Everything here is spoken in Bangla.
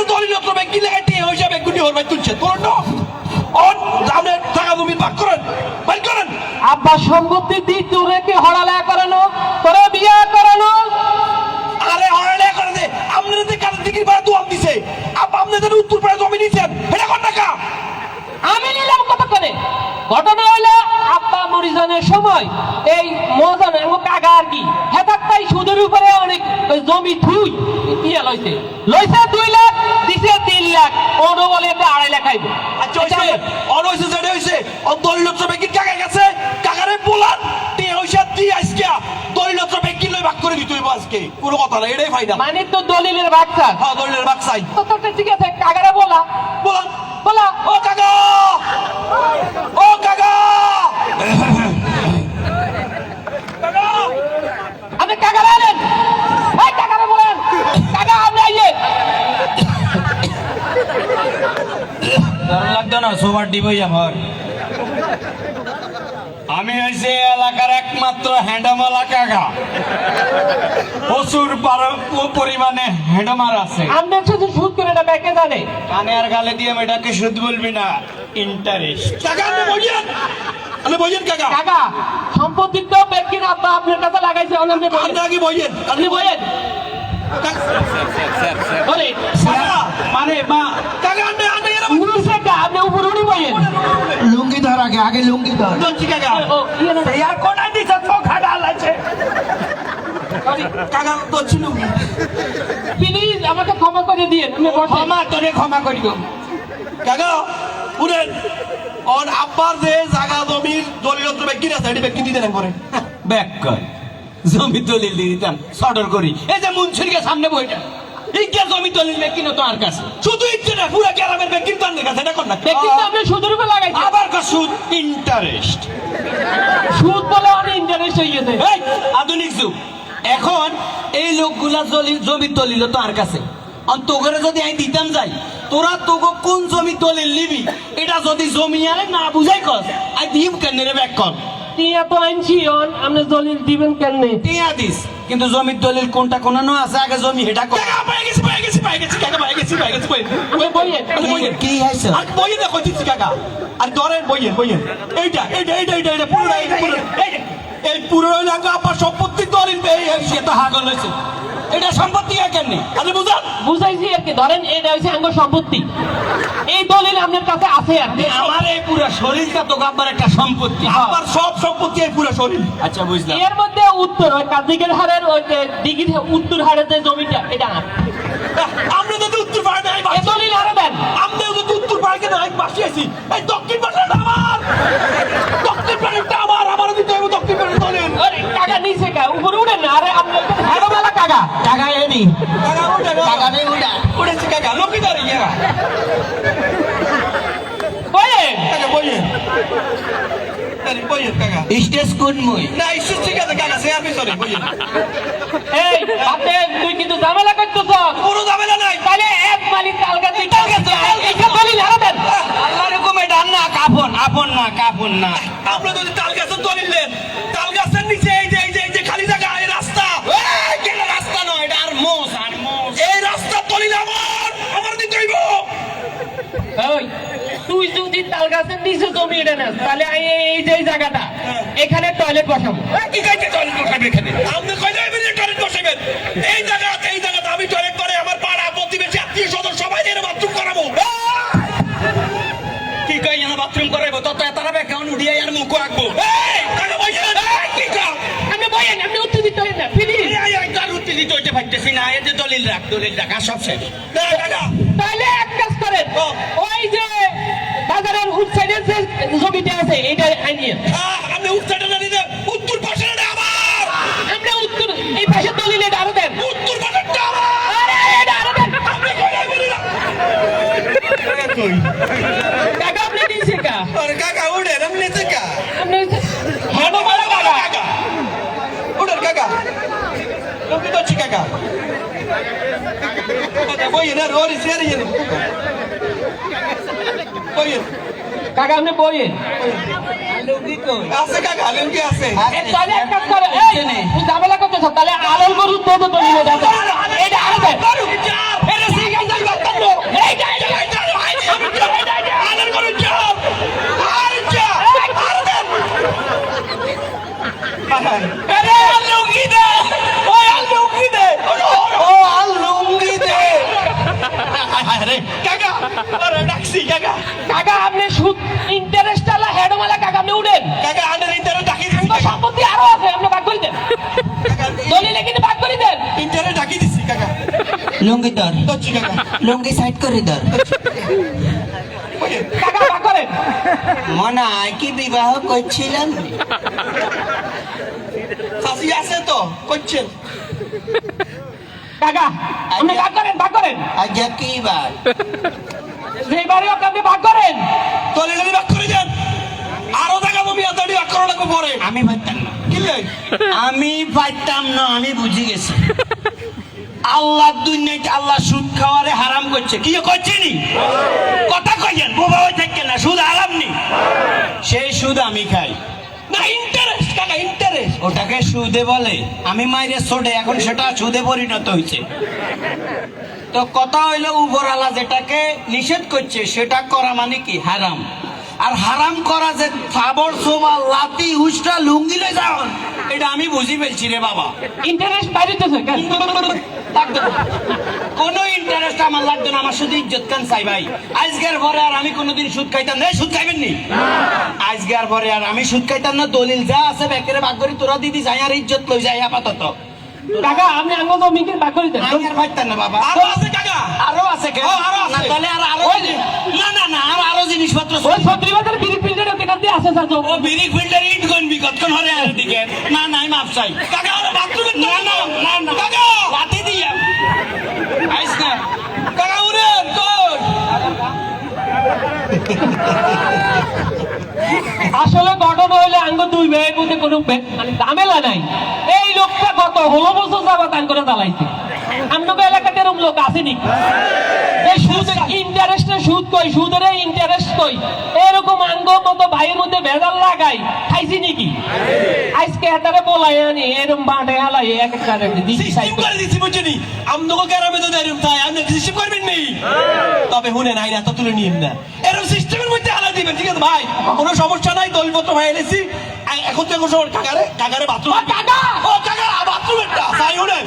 কাছে ব্যাংক কি লাগাইতে হইছে ব্যাংক হর ভাই তুলছে। তোর না। অন আপনি টাকা পাক করেন বাই করেন। আব্বা সম্পত্তি দিক তোরে কি হড়ালা করানো তোরে বিয়া করানো আরে হরলে করে দে আপনাদের যে কাছে দিকে ভাড়া দোয়ান দিছে আপ আপনাদের উত্তর পাড়া জমি নিছেন এটা কোন টাকা আমি নিলাম কত করে ঘটনা হইল আব্বা মরিজনের সময় এই মজন এবং কাকা আর কি হেতাক তাই সুদের উপরে অনেক ওই জমি থুই ইয়া লইছে। লইছে দুই লাখ দিছে তিন লাখ। ওনো বলে তো আড়াই লাখ আইব। আচ্ছা হইছে অন হইছে যেটা হইছে অন দলিল পত্র ব্যাংক কাকার কাছে কাকারে বলান তে হইছে দি আজকে। দলিল পত্র ব্যাংক লই ভাগ করে দিতে হইব আজকে। কোনো কথা না এটাই ফায়দা মানে তো দলিলের বাচ্চা হ্যাঁ দলিলের ভাগ চাই। তোরটা ঠিক আছে কাকারে বলা। বলান বলা। ও কাকা! ও কাকা কাকা! না সোবার ডিবই আমার। আমি হয়েছে এলাকার একমাত্র হ্যান্ডামালা কাকা। প্রচুর পরিমাণে হ্যান্ডামার আছে। আপনি শুধু সুদ করে এটা ব্যাংকে জানে। কানে আর গালে দিয়ে মেয়েটাকে সুদ বলবি না ইন্টারেস্ট আপনি বইয়েন আপনি বইয়েন কাকা। কাকা সম্পত্তি তো ব্যাংকের আব্বা আপনার কাছে লাগাইছে আপনি বইয়েন আপনি মানে মা ধর আগে আগে লুঙ্গি ধর কাকা ইয়ে দিছে আছে? কাকা প্লিজ আমাকে ক্ষমা করে দিয়ে ক্ষমা তোরে ক্ষমা করিও কাকা পুরেন অন আব্বার যে জায়গা জমির দলিল পত্র ব্যাংক আছে এটি ব্যাংক দিতে করে ব্যাক কর। জমি দলিল দিয়ে দিতাম সর্ডর করি। এই যে মুন্সিরকে সামনে বইটা। জমি দলিল বে কিনো তোমার কাছে। শুধু ইচ্ছে না পুরা গ্রামের ব্যাংক কিন্তু কাছে এটা কর না। ব্যক্তি তো আপনি সুদের উপরে লাগাইছে আবার কর সুদ। ইন্টারেস্ট। সুদ বলে অনেক ইন্টারেস্ট গেছে। এই আধুনিক যুগ। এখন এই লোকগুলা জমি দলিল তো আর কাছে তোগরে যদি আমি দিতাম যাই তোরা তোকে কোন জমি দলিল নিবি? এটা যদি জমি আরে না বুঝাই কস আই দিম কেন রে ব্যাক কর। টিয়া তো আনছি অন আপনি দলিল দিবেন কেন টিয়া দিস কিন্তু জমির দলিল কোনটা কোন আছে আগে জমি হেটা কর। পাই গেছি পাই গেছি পাই গেছি কাকা পাই গেছি পাই গেছি বইয়েন বইয়ে কি হয়েছে আর বইয়ে দেখো দিচ্ছি কাকা আর ধরেন বইয়ে বইয়ে। এইটা এইটা এইটা এইটা এইটা পুরো এই পুরো এই পুরো লাগা আপনার সম্পত্তি দলিল পেয়ে হাগল হয়েছে। এটা সম্পত্তি কেন আপনি বুঝান। বুঝাইছি আর কি ধরেন এটা হচ্ছে আঙ্গ সম্পত্তি। এই দলিল আপনার কাছে আছে আর কি। আমার এই পুরো শরীরটা তো গাব্বার একটা সম্পত্তি। আপনার সব সম্পত্তি এই পুরো শরীর। আচ্ছা বুঝলাম। এর মধ্যে উত্তর ওই কার্তিকের হারের ওই যে দিঘির উত্তর হারের যে জমিটা এটা আমার। আমরা যদি উত্তর পাড়ে নাই এই দলিল আরও দেন। আমরাও যদি উত্তর পাড়ে নাই বাসি আছি এই দক্ষিণ পাড়াটা আমার। দক্ষিণ পাড়াটা আমার আমার দিতে হবে দক্ষিণ পাড়ে দলিল আরে কাকা নিচে কা উপরে উঠেন না আরে আপনার হ্যালো মেলা কাকা টাকা এনি কাকা উঠে টাকা নেই উড়া উঠেছি কাকা লোকি ধরে গিয়া বয়ে কাকা বইয়ে আরে বইয়ে কাকা স্টেজ কোন মই না ঈশ্বর ঠিক আছে কাকা সে আর পিছনে বইয়ে এই আপনি তুই কিন্তু ঝামেলা করতেছ। পুরো ঝামেলা নাই। তাহলে এক মালিক তালগা তুই তালগা এটা দলিল আরও দেন। আল্লাহ রকম এটা না কাফন আপন না কাফন না। আমরা যদি তাল গাছের দলিল নেন তাল গাছের নিচে এই যে এই যে এই যে খালি জায়গা এই রাস্তা। এই, কেন রাস্তা নয়? এটা আর মোষ আর মোষ। এই রাস্তা দলিল আমার আমার দিতে হইব। ওই তুই যদি তাল গাছের নিচে জমি এটা নেস তাহলে এই এই যে জায়গাটা এখানে টয়লেট বসাবো। এই কি গাইতে টয়লেট বসাবে এখানে? আপনি কইলে এমনি টয়লেট বসাবেন। এই জায়গা এই জায়গাতে আমি টয়লেট করে আমার পাড়া প্রতিবেশী আত্মীয় স্বজন সবাই নিয়ে বাথরুম করাবো। কি কই না বাথরুম করাইবো? তত এতারা ব্যাকগ্রাউন্ড উড়িয়ে আর মুখ আঁকবো। এই কাকা কি কা আপনি বলেন আপনি উত্তর দিতে না প্লিজ। এই, এই, উত্তেজিত হইতে পারতেছি না এই যে দলিল রাখ দলিল রাখ আর সব শেষ না কাকা তাহলে এক কাজ করেন ও। ওই যে যে জমিটা আছে এটা আহ, আপনি উত্তরটা না দিতে উত্তর পাশেটা আমার। আমরা উত্তর এই পাশে দলিল এটা আরও দেন। উত্তর আমার। আরে এটা আরও দেন। আপনি বলি না। কা আরে কাকা কাকা। কাকা। তো কাকা। না কাকা আপনি বইয়েন আছে কাকা আলম আছে তাহলে তাহলে আলম গরু তো দে ওই কাকা আরে ডাকছি কাকা লুঙ্গি ধর। লুঙ্গি সাইড করে ধর। মনে হয় কি বিবাহ করছিলাম আছে তো করছেন। কাকা আপনি ভাগ করেন ভাগ করেন। আজ কি বার আপনি ভাগ করেন। করে দেন। আরও করা লাগবে পরে। আমি পারতাম না। আমি পাইতাম না আমি বুঝি গেছি। আল্লাহ দুনিয়াতে আল্লাহ সুদ খাওয়ারে হারাম করছে। কি করছে নি? কথা কইছেন বোবা হয়ে থাকে না সুদ হারাম নি? সেই সুদ আমি খাই। না ইন্টারেস্ট কাকা ইন্টারেস্ট ওটাকে সুদে বলে আমি মাইরে ছোটে এখন সেটা সুদে পরিণত হয়েছে তো কথা হইল উপরালা যেটাকে নিষেধ করছে সেটা করা মানে কি? হারাম। আর হারাম করা যে থাবর সোবা লাতি উষ্টা লুঙ্গি লই যাও এটা আমি বুঝি ফেলছি রে বাবা। ইন্টারেস্ট কেন লাগতো। কোনো ইন্টারেস্ট আমার লাগতো না আমার শুধু ইজ্জত কান চাই ভাই। আজকের পরে আর আমি কোনোদিন সুদ খাইতাম না। সুদ খাইবেন নি? আজকের পরে আর আমি সুদ খাইতাম না দলিল যা আছে ব্যাকেরে ভাগ করি তোরা দিদি যাই আর ইজ্জত লই যাই আপাতত। কাকা আপনি আঙ্গ জমিকে ভাগ করে দেন। আমি আর পাইতাম না বাবা। আরও আছে কাকা? আরও আছে কে আরও আছে। না, তাহলে আর আরও না না না আর আরও জিনিসপত্র ওই ছত্রিশ বাজার বিড়ি ফিল্ডের কেনার দিয়ে আছে স্যার ও বিরিক ফিল্টার ইট গনবি কতক্ষণ হরে আর দিকে না না মাপ চাই। কাকা আরও বাথরুমে না না না না। কাকা লাঠি দিয়া আইস না কাকা উড়েন কোন আসলে ঘটনা হইলে আঙ্গ দুই ভাইয়ের মধ্যে কোনো মানে ঝামেলা নাই। এই লোকটা কত হলো বছর যাব তান করে চালাইছে আপনাকে এলাকাতে এরকম লোক আসেনি। এই সুদ ইন্টারেস্টের সুদ কই সুদের ইন্টারেস্ট কই। এরকম আঙ্গ মতো ভাইয়ের মধ্যে ভেজাল লাগাই খাইছি নাকি? আজকে এটারে বলাই আনি এরকম বাঁটে হালাই এক একটা দিচ্ছি সিস্টেম করে। দিছি বুঝছেনি? গ্রামে তো দাঁড়িয়ে তাই আপনি সিস্টেম করবেন নি? তবে শুনেন আইন এত তুলে নিন না। এরকম মধ্যে আলা দিবেন ঠিক আছে ভাই? কোনো সমস্যা নাই দলপত্র ভাই এনেছি। এখন তো এখন কাকারে কাকারে বাথরুম কাকা! ও কাকা তাই শুনেন